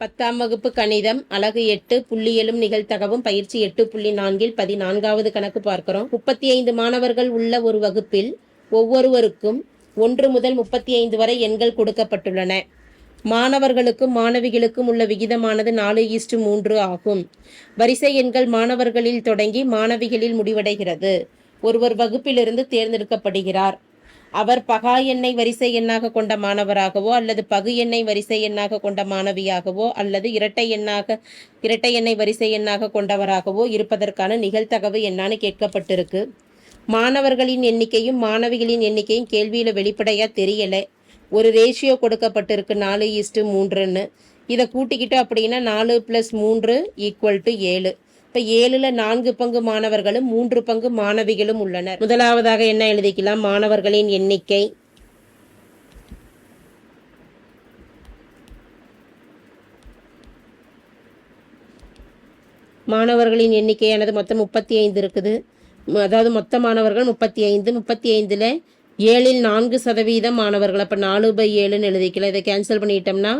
பத்தாம் வகுப்பு கணிதம் அலகு எட்டு புள்ளியலும் நிகழ்த்தகவும் பயிற்சி எட்டு புள்ளி நான்கில் பதினான்காவது கணக்கு பார்க்கிறோம். முப்பத்தி ஐந்து மாணவர்கள் உள்ள ஒரு வகுப்பில் ஒவ்வொருவருக்கும் ஒன்று முதல் முப்பத்தி ஐந்து வரை எண்கள் கொடுக்கப்பட்டுள்ளன. மாணவர்களுக்கும் மாணவிகளுக்கும் உள்ள விகிதமானது நாலு ஈஸ்டு மூன்று ஆகும். வரிசை எண்கள் மாணவர்களில் தொடங்கி மாணவிகளில் முடிவடைகிறது. ஒருவர் வகுப்பிலிருந்து தேர்ந்தெடுக்கப்படுகிறார். அவர் பகா எண்ணெய் வரிசை எண்ணாக கொண்ட மாணவராகவோ அல்லது பகு எண்ணெய் வரிசை எண்ணாக கொண்ட மாணவியாகவோ அல்லது இரட்டை எண்ணாக இரட்டை எண்ணெய் வரிசை எண்ணாக கொண்டவராகவோ இருப்பதற்கான நிகழ்தகவு என்னான்னு கேட்கப்பட்டிருக்கு. மாணவர்களின் எண்ணிக்கையும் மாணவிகளின் எண்ணிக்கையும் கேள்வியில் வெளிப்படையாக தெரியலை. ஒரு ரேஷியோ கொடுக்கப்பட்டிருக்கு நாலு ஈஸ்ட்டு மூன்றுன்னு. இதை கூட்டிக்கிட்டோம் அப்படின்னா நாலு ப்ளஸ் மூன்று ஈக்குவல் டு ஏழு. இப்போ ஏழில் நான்கு பங்கு மாணவர்களும் மூன்று பங்கு மாணவிகளும் உள்ளனர். முதலாவதாக என்ன எழுதிக்கலாம்? மாணவர்களின் எண்ணிக்கை. மாணவர்களின் எண்ணிக்கையானது மொத்தம் முப்பத்தி ஐந்து இருக்குது. அதாவது மொத்த மாணவர்கள் முப்பத்தி ஐந்து முப்பத்தி ஐந்தில் ஏழில் நான்கு சதவீதம் மாணவர்கள். அப்போ நாலு பை ஏழுன்னு எழுதிக்கலாம். இதை கேன்சல் பண்ணிட்டோம்னா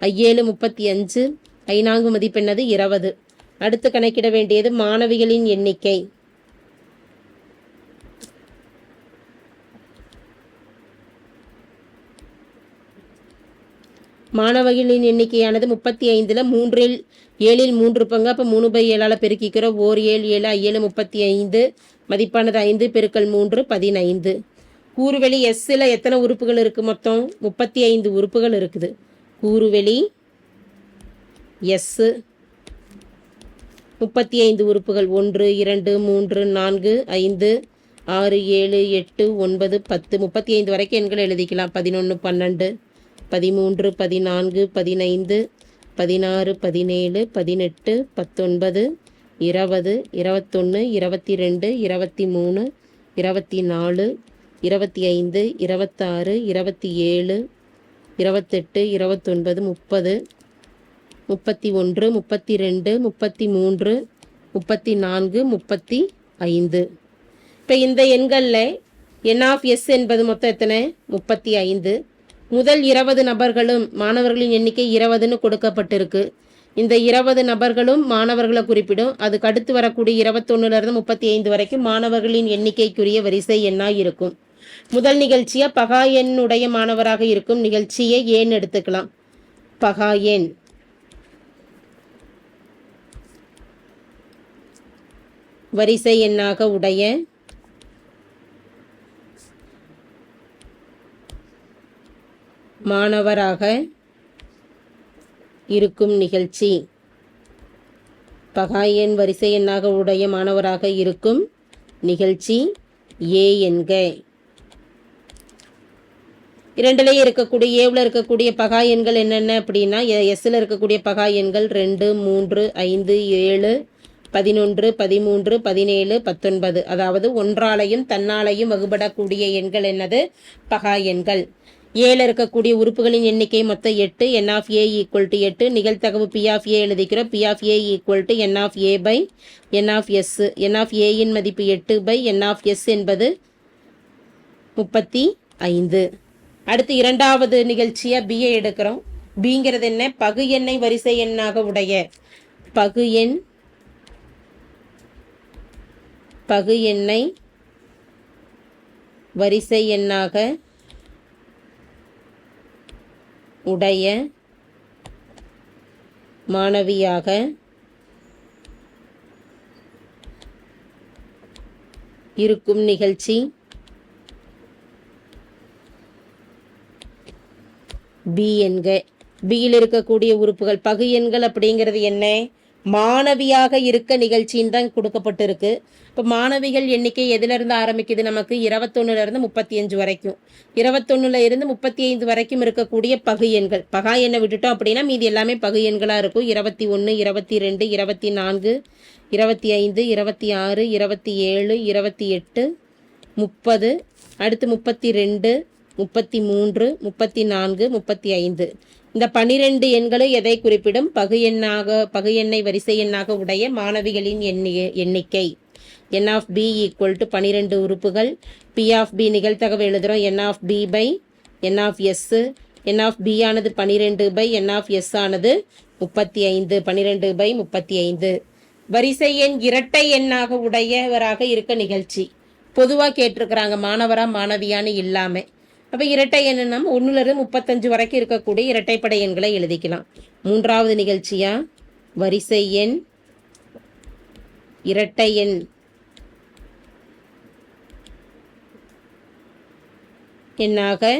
ஐஏழு முப்பத்தி அஞ்சு ஐநான்கு மதிப்பெண்ணது இருபது. அடுத்து கணக்கிட வேண்டியது மாணவிகளின் எண்ணிக்கை. மாணவர்களின் எண்ணிக்கையானது முப்பத்தி ஐந்தில் மூன்றில் ஏழில் மூன்று பங்கு அப்போ மூணு பை ஏழால் பெருக்கிக்கிறோம் ஓர் ஏழு ஏழு ஏழு முப்பத்தி ஐந்து. மதிப்பானது ஐந்து பெருக்கல் மூன்று பதினைந்து. கூறுவெளி எஸ்ஸில் எத்தனை உறுப்புகள் இருக்குது மொத்தம்? முப்பத்தி ஐந்து உறுப்புகள் இருக்குது. கூறுவெளி எஸ்ஸு முப்பத்தி ஐந்து உறுப்புகள் ஒன்று இரண்டு மூன்று நான்கு ஐந்து ஆறு ஏழு எட்டு ஒன்பது பத்து. முப்பத்தி ஐந்து வரைக்கும் எண்கள் எழுதிக்கலாம். பதினொன்று பன்னெண்டு பதிமூன்று பதினான்கு பதினைந்து பதினாறு பதினேழு பதினெட்டு பத்தொன்பது இருபது இருபத்தொன்று இருபத்தி ரெண்டு இருபத்தி மூணு இருபத்தி நாலு இருபத்தி ஐந்து இருபத்தாறு இருபத்தி ஏழு இருபத்தெட்டு இருபத்தொன்பது முப்பது. முப்பத்தி ஒன்று முப்பத்தி ரெண்டு முப்பத்தி மூன்று முப்பத்தி நான்கு முப்பத்தி ஐந்து. இப்போ இந்த எண்களில் என் ஆஃப் எஸ் என்பது மொத்தம் எத்தனை? முப்பத்தி ஐந்து. முதல் இருபது நபர்களும் மாணவர்களின் எண்ணிக்கை இருபதுன்னு கொடுக்கப்பட்டிருக்கு. இந்த இருபது நபர்களும் மாணவர்களை குறிப்பிடும். அதுக்கு அடுத்து வரக்கூடிய இருபத்தொன்னுலேருந்து முப்பத்தி ஐந்து வரைக்கும் மாணவர்களின் எண்ணிக்கைக்குரிய வரிசை எண்ணாக இருக்கும். முதல் நிகழ்ச்சியாக பகா எண்ணுடைய மாணவராக இருக்கும். நிகழ்ச்சியை ஏன் எடுத்துக்கலாம்? பகா எண். வரிசை எண்ணாக உடைய மாணவராக இருக்கும் நிகழ்ச்சி. பகாயன் வரிசை எண்ணாக உடைய மாணவராக இருக்கும் நிகழ்ச்சி. ஏ என்க. இரண்டுலேயே இருக்கக்கூடிய ஏவில் இருக்கக்கூடிய பகா எண்கள் என்னென்ன அப்படின்னா எஸ்ஸில் இருக்கக்கூடிய பகா எண்கள் ரெண்டு மூன்று ஐந்து ஏழு பதினொன்று பதிமூன்று பதினேழு பத்தொன்பது. அதாவது ஒன்றாலையும் தன்னாலையும் வகுபடக்கூடிய எண்கள் என்னது? பகா எண்கள். ஏல இருக்கக்கூடிய உறுப்புகளின் எண்ணிக்கை மொத்தம் எட்டு. N of A equal to எட்டு. நிகழ்த்தகவு பி ஆஃப் ஏ எழுதிக்கிறோம். P of A equal to n of A by n of S n of ஏயின் மதிப்பு எட்டு பை என் ஆஃப் எஸ் என்பது முப்பத்தி ஐந்து. அடுத்து இரண்டாவது நிகழ்ச்சியாக பிஏ எடுக்கிறோம். பிங்கிறது என்ன? பகு எண்ணை வரிசை எண்ணாக உடைய பகு எண் பகு எண்ணை வரிசை எண்ணாக உடைய மாணவியாக இருக்கும் நிகழ்ச்சி பி என்க. பியில் இருக்கக்கூடிய உறுப்புகள். பகு எண்கள் அப்படிங்கிறது என்ன? மாணவியாக இருக்க நிகழ்ச்சின்னு தான் கொடுக்கப்பட்டிருக்கு. இப்போ மாணவிகள் எண்ணிக்கை எதிலிருந்து ஆரம்பிக்குது? நமக்கு இருபத்தொன்னுலேருந்து முப்பத்தி அஞ்சு வரைக்கும். இருபத்தொன்னுல இருந்து முப்பத்தி ஐந்து வரைக்கும் இருக்கக்கூடிய பகு எண்கள். பகா எண்ணை விட்டுட்டோம் அப்படின்னா மீதி எல்லாமே பகு எண்களாக இருக்கும். இருபத்தி ஒன்று இருபத்தி ரெண்டு இருபத்தி நான்கு இருபத்தி ஐந்து இருபத்தி ஆறு இருபத்தி ஏழு இருபத்தி எட்டு முப்பது அடுத்து முப்பத்தி ரெண்டு முப்பத்தி மூன்று முப்பத்தி நான்கு முப்பத்தி ஐந்து இந்த பனிரெண்டு எண்களும் எதை குறிப்பிடும்? பகு எண்ணாக பகு எண்ணை வரிசை எண்ணாக உடைய மாணவிகளின் எண்ணி எண்ணிக்கை. N of B equal to பனிரெண்டு உறுப்புகள். பி ஆஃப் பி நிகழ்த்தகவு எழுதுகிறோம் n of B by n of S n of B ஆனது பன்னிரெண்டு பை என் ஆஃப் எஸ் ஆனது முப்பத்தி ஐந்து பன்னிரெண்டு பை முப்பத்தி ஐந்து வரிசை எண் இரட்டை எண்ணாக உடையவராக இருக்க நிகழ்ச்சி. பொதுவாக கேட்டிருக்கிறாங்க மாணவரா மாணவியான்னு இல்லாமல் அப்போ இரட்டை எண்ணுனா ஒன்றுலேருந்து முப்பத்தஞ்சு வரைக்கும் இருக்கக்கூடிய இரட்டைப்படை எண்களை எழுதிக்கலாம். மூன்றாவது நிகழ்ச்சியாக வரிசை எண் இரட்டை எண். எண்ணாக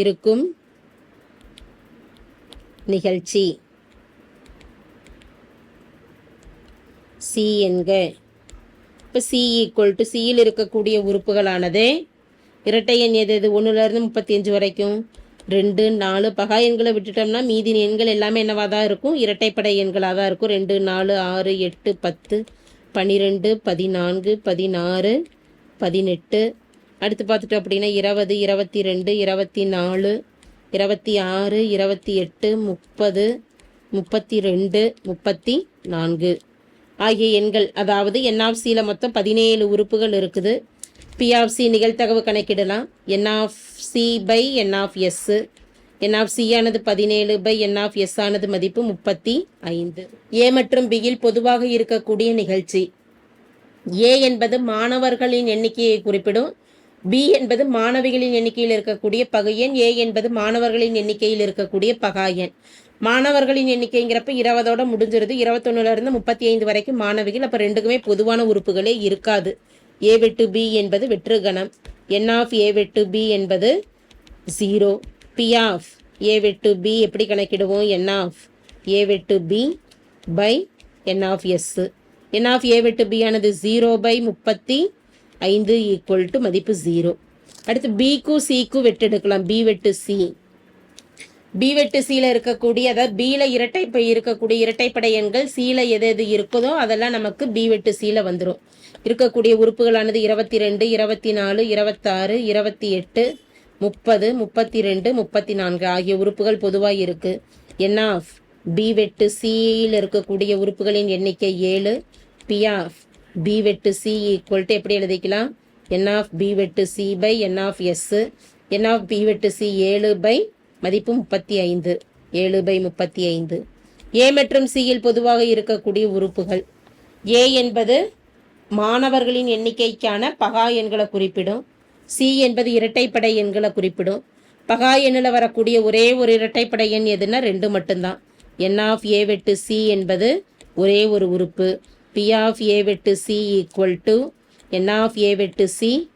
இருக்கும் நிகழ்ச்சி. சி என்க இப்போ சி ஈக்குவல் டு சியில் இருக்கக்கூடிய உறுப்புகளானது இரட்டை எண் எது எது ஒன்றுலேருந்து முப்பத்தி அஞ்சு வரைக்கும். ரெண்டு நாலு பகா எண்களை விட்டுட்டோம்னா மீதி எண்கள் எல்லாமே என்னவாக தான் இருக்கும்? இரட்டைப்படை எண்களாக தான் இருக்கும். ரெண்டு நாலு ஆறு எட்டு பத்து பன்னிரெண்டு பதினான்கு பதினாறு பதினெட்டு. அடுத்து பார்த்துட்டோம் அப்படின்னா இருபது இருபத்தி ரெண்டு இருபத்தி நாலு இருபத்தி ஆறு இருபத்தி எட்டு முப்பது முப்பத்தி ரெண்டு முப்பத்தி நான்கு ஆகிய எண்கள் அதாவது என்ஆஃப்சியில் மொத்தம் பதினேழு உறுப்புகள் இருக்குது. பிஆர்சி நிகழ்த்தகவு கணக்கிடலாம். N of C by n of S of C ஆனது பதினேழு பை என் ஆஃப் எஸ் ஆனது மதிப்பு முப்பத்தி ஐந்து. ஏ மற்றும் பியில் பொதுவாக இருக்கக்கூடிய நிகழ்ச்சி. ஏ என்பது மாணவர்களின் எண்ணிக்கையை குறிப்பிடும். பி என்பது மாணவிகளின் எண்ணிக்கையில் இருக்கக்கூடிய பகையன் ஏ என்பது மாணவர்களின் எண்ணிக்கையில் இருக்கக்கூடிய பகாயன் மாணவர்களின் எண்ணிக்கைங்கிறப்ப இருபதோட முடிஞ்சிருது. இருபத்தொன்னுல இருந்து முப்பத்தி ஐந்து வரைக்கும் மாணவிகள் அப்போ ரெண்டுக்குமே பொதுவான உறுப்புகளே இருக்காது. ஏ வெட்டு பி என்பது வெற்றுகணம் என் ஆஃப் ஏ வெட்டு பி என்பது ஜீரோ பி ஆஃப் ஏ வெட்டு பி எப்படி கணக்கிடுவோம்? என் ஆஃப் ஏ வெட்டு B by n of S n of A வெட்டு பி ஆனது ஜீரோ பை முப்பத்தி ஐந்து ஈக்குவல் டு மதிப்பு ஜீரோ அடுத்து பிக்கும் சிக்கும் வெட்டு எடுக்கலாம் பி வெட்டு சி பி வெட்டு சீல இருக்கக்கூடிய அதாவது பியில் இரட்டை இப்போ இருக்கக்கூடிய இரட்டைப்படை எண்கள் சீல எது எது இருக்குதோ அதெல்லாம் நமக்கு பி வெட்டு சீல வந்துடும் இருக்கக்கூடிய உறுப்புகளானது இருபத்தி ரெண்டு இருபத்தி நாலு இருபத்தாறு இருபத்தி எட்டு முப்பது முப்பத்தி ரெண்டு முப்பத்தி நான்கு ஆகிய உறுப்புகள் பொதுவாக இருக்கு. என் ஆஃப் பி வெட்டு சியில் இருக்கக்கூடிய உறுப்புகளின் எண்ணிக்கை ஏழு. பி ஆஃப் பி வெட்டு சி ஈக்குவல் டு எப்படி எழுதிக்கலாம்? என் ஆஃப் பி வெட்டு C by n of S n of B வெட்டு சி ஏழு பை மதிப்பு முப்பத்தி ஐந்து ஏழு பை முப்பத்தி ஐந்து. ஏ மற்றும் சியில் பொதுவாக இருக்கக்கூடிய உறுப்புகள். ஏ என்பது மாணவர்களின் எண்ணிக்கைக்கான பகா எண்களை குறிப்பிடும். சி என்பது இரட்டைப்படை எண்களை குறிப்பிடும். பகா எண்ணில் வரக்கூடிய ஒரே ஒரு இரட்டைப்படை எண் எதுனா ரெண்டு மட்டும்தான். என் ஆஃப் ஏ வெட்டு சி என்பது ஒரே ஒரு உறுப்பு. பி ஆஃப் ஏ வெட்டு C equal to n of A வெட்டு C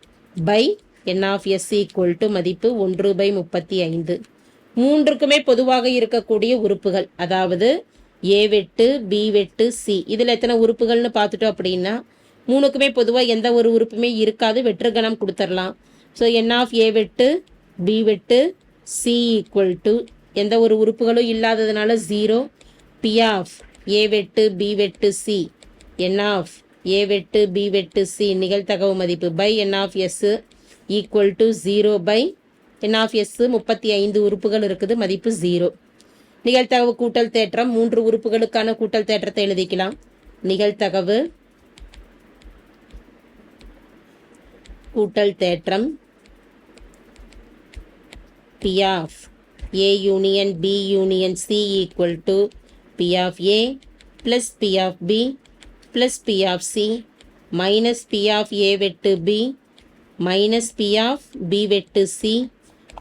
by n of S equal to மதிப்பு ஒன்று பை முப்பத்தி ஐந்து. மூன்றுக்குமே பொதுவாக இருக்கக்கூடிய உறுப்புகள். அதாவது ஏ வெட்டு பி வெட்டு சி இதில் எத்தனை உறுப்புகள்னு பார்த்துட்டோம் அப்படின்னா மூணுக்குமே பொதுவாக எந்த ஒரு உறுப்புமே இருக்காது. வெற்றுகணம் கொடுத்துடலாம். ஸோ என் ஆஃப் ஏ வெட்டு பி வெட்டு சி ஈக்குவல் டு எந்த ஒரு உறுப்புகளும் இல்லாததுனால ஜீரோ பி ஆஃப் ஏ வெட்டு பி வெட்டு சி என் ஆஃப் ஏ வெட்டு பி வெட்டு சி நிகழ்தகவு மதிப்பு by n of S equal to zero by n முப்பத்தி ஐந்து உறுப்புகள் இருக்குது மதிப்பு ஜீரோ நிகழ்த்தகவு கூட்டல் தேற்றம் மூன்று உறுப்புகளுக்கான கூட்டல் தேற்றத்தை எழுதிக்கலாம். நிகழ்த்தகவு கூட்டல் தேற்றம் P of A union B union C equal to P of A plus P of B plus P of C minus P of A வெட்டு B minus P of B வெட்டு C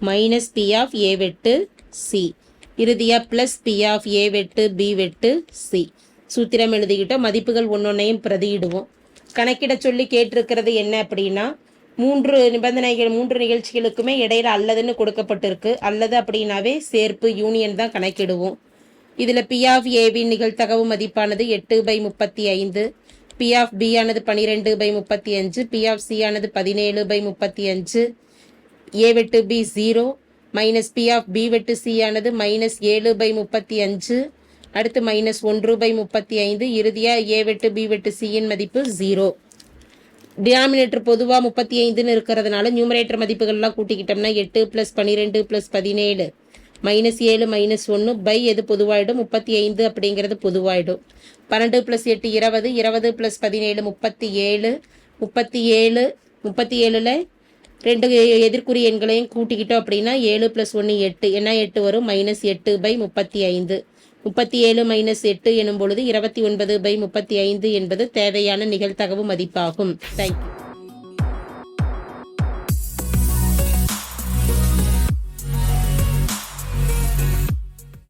minus P of A வெட்டு C இறுதியாக plus P of A வெட்டு B வெட்டு C சூத்திரம் எழுதிக்கிட்டோம். மதிப்புகள் ஒன்றொன்னையும் பிரதியிடுவோம். கணக்கிட சொல்லி கேட்டிருக்கிறது என்ன அப்படின்னா மூன்று நிபந்தனைகள் மூன்று நிகழ்ச்சிகளுக்குமே இடையில அல்லதுன்னு கொடுக்கப்பட்டிருக்கு. அல்லது அப்படின்னாவே சேர்ப்பு யூனியன் தான் கணக்கிடுவோம். இதில் பி ஆஃப் ஏவின் நிகழ்த்தகவு மதிப்பானது எட்டு பை முப்பத்தி ஐந்து. பி ஆஃப் பி ஆனது பனிரெண்டு பை முப்பத்தி அஞ்சு. பி ஆஃப் சி ஆனது பதினேழு பை முப்பத்தி அஞ்சு. ஏ வெட்டு B zero minus P of B வெட்டு சி ஆனது மைனஸ் ஏழு பை முப்பத்தி அஞ்சு அடுத்து மைனஸ் ஒன்று பை முப்பத்தி ஐந்து இறுதியாக ஏ வெட்டு பி வெட்டு சியின் மதிப்பு ஜீரோ டினாமினேட்டர் பொதுவாக முப்பத்தி ஐந்துன்னு இருக்கிறதுனால நியூமரேட்டர் மதிப்புகள்லாம் கூட்டிக்கிட்டோம்னா எட்டு ப்ளஸ் பன்னிரெண்டு ப்ளஸ் பதினேழு மைனஸ் ஏழு மைனஸ் ஒன்று பை எது பொதுவாயிடும்? முப்பத்தி ஐந்து அப்படிங்கிறது பொதுவாயிடும். பன்னெண்டு ப்ளஸ் எட்டு இருபது இருபது ப்ளஸ் பதினேழு முப்பத்தி ஏழு முப்பத்தி ஏழு முப்பத்தி ஏழில் ரெண்டு எதிர்க்குறி எண்களையும் கூட்டிக்கிட்டோம் அப்படின்னா ஏழு ப்ளஸ் ஒன்று எட்டு. என்ன எட்டு வரும் மைனஸ் எட்டு பை முப்பத்தி ஐந்து. முப்பத்தி ஏழு மைனஸ் எட்டு எனும் பொழுது இருபத்தி ஒன்பது பை முப்பத்தி ஐந்து என்பது தேவையான நிகழ்தகவு மதிப்பாகும். தேங்க்யூ